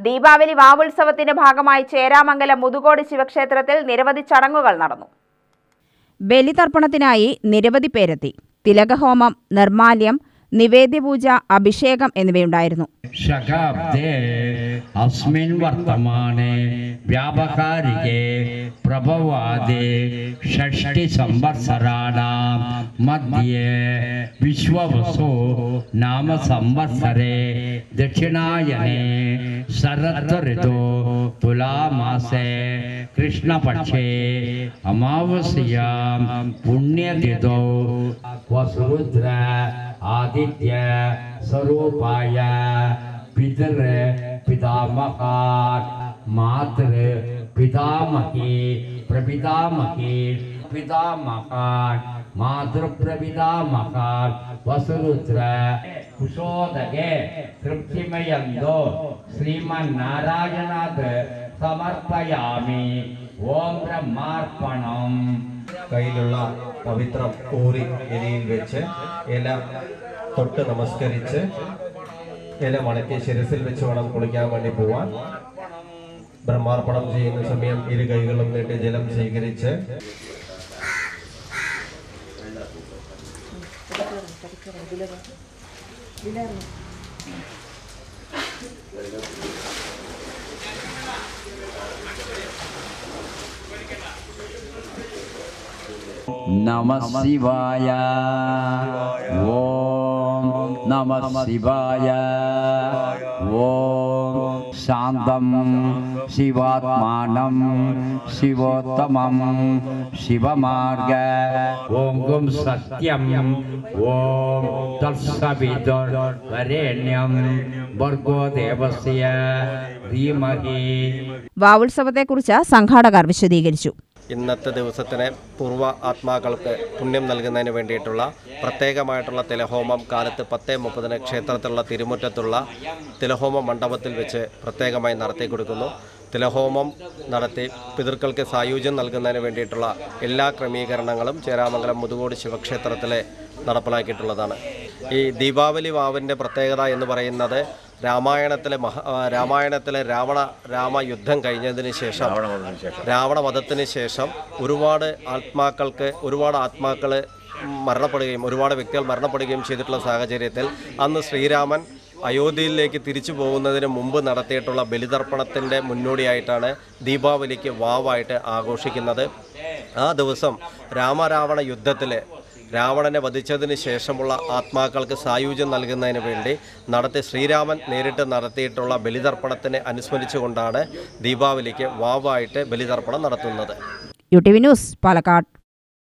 ദീപാവലി വാവുത്സവത്തിന്റെ ഭാഗമായി ചേരാമംഗലം മുതുകോട് ശിവക്ഷേത്രത്തിൽ നിരവധി ചടങ്ങുകൾ നടന്നു. ബലിതർപ്പണത്തിനായി നിരവധി പേരെത്തി. തിലകഹോമം നിർമാല്യം നിവേദ്യപൂജ അഭിഷേകം എന്നിവയുണ്ടായിരുന്നു ശകാബ്ദേ അസ്മിൻ വർത്തമാനെ വ്യാപകാരികെ പ്രഭവാദേ ഷഷ്ടി സംവത്സരാണാം മധ്യേ വിശ്വവസു നാമ സംവത്സരേ ദക്ഷിണായനെ ശരത് ഋതു തുലാമാസേ കൃഷ്ണപക്ഷേ അമാവാസ്യാം പുണ്യതിഥൗ വസുരുദ്ര ஆதித்ய ஸ்வரூபாய பிதர் பிதாமகான் மாதர் பிதாமகி பிரபிதாமகி பிதாமகான் मातृप्रविदामकान् वसुरुद्र कुशोदगे तृप्तिमयन्दो श्रीमन्नारायणात् समर्पयामि ॐ ब्रह्मार्पणम् കയ്യിലുള്ള പവിത്രം ഊറി എലിയിൽ വെച്ച് ഇല തൊട്ട് നമസ്കരിച്ച് ഇല മണക്കി ശിരസിൽ വെച്ച് വേണം കുളിക്കാൻ വേണ്ടി പോവാൻ. ബ്രഹ്മാർപ്പണം ചെയ്യുന്ന സമയം ഇരു കൈകളും നീട്ടി ജലം സ്വീകരിച്ച് നമ ശിവായ ഓം നമ ശിവായ ഓം ശാന്തം ശിവാത്മാനം ശിവോത്തമം ശിവമാർഗ ഓം സത്യം ഓം തത്സവിതുർ വരേണ്യം ഭർഗോ ദേവസ്യ ധീമഹി വാവുത്സവത്തെക്കുറിച്ച് സംഘാടകർ വിശദീകരിച്ചു. ഇന്നത്തെ ദിവസത്തിന് പൂർവ ആത്മാക്കൾക്ക് പുണ്യം നൽകുന്നതിന് വേണ്ടിയിട്ടുള്ള പ്രത്യേകമായിട്ടുള്ള തിലഹോമം കാലത്ത് പത്ത് മുപ്പതിന് ക്ഷേത്രത്തിലുള്ള തിരുമുറ്റത്തുള്ള തിലഹോമ മണ്ഡപത്തിൽ വെച്ച് പ്രത്യേകമായി നടത്തി കൊടുക്കുന്നു. തിലഹോമം നടത്തി പിതൃക്കൾക്ക് സായുജ്യം നൽകുന്നതിന് വേണ്ടിയിട്ടുള്ള എല്ലാ ക്രമീകരണങ്ങളും ചേരാമംഗലം മുതുകോട് ശിവക്ഷേത്രത്തിലെ നടപ്പിലാക്കിയിട്ടുള്ളതാണ്. ഈ ദീപാവലി വാവിന്റെ പ്രത്യേകത എന്ന് പറയുന്നത് രാമായണത്തിലെ മഹ രാമായണത്തിലെ രാവണ രാമ യുദ്ധം കഴിഞ്ഞതിന് ശേഷം രാവണവധത്തിന് ശേഷം. ഒരുപാട് ആത്മാക്കൾക്ക് ഒരുപാട് ആത്മാക്കൾ മരണപ്പെടുകയും ഒരുപാട് വ്യക്തികൾ മരണപ്പെടുകയും ചെയ്തിട്ടുള്ള സാഹചര്യത്തിൽ അന്ന് ശ്രീരാമൻ അയോധ്യയിലേക്ക് തിരിച്ചു പോകുന്നതിന് മുമ്പ് നടത്തിയിട്ടുള്ള ബലിതർപ്പണത്തിന്റെ മുന്നോടിയായിട്ടാണ് ദീപാവലിക്ക് വാവായിട്ട് ആഘോഷിക്കുന്നത്. ആ ദിവസം രാമരാവണ യുദ്ധത്തിൽ രാവണനെ വധിച്ചതിന് ശേഷമുള്ള ആത്മാക്കൾക്ക് സായുജ്യം നൽകുന്നതിന് വേണ്ടി നടത്തി ശ്രീരാമൻ നേരിട്ട് നടത്തിയിട്ടുള്ള ബലിതർപ്പണത്തിനെ അനുസ്മരിച്ചുകൊണ്ടാണ് ദീപാവലിക്ക് വാവായിട്ട് ബലിതർപ്പണം നടത്തുന്നത്. U T V news Palakkad.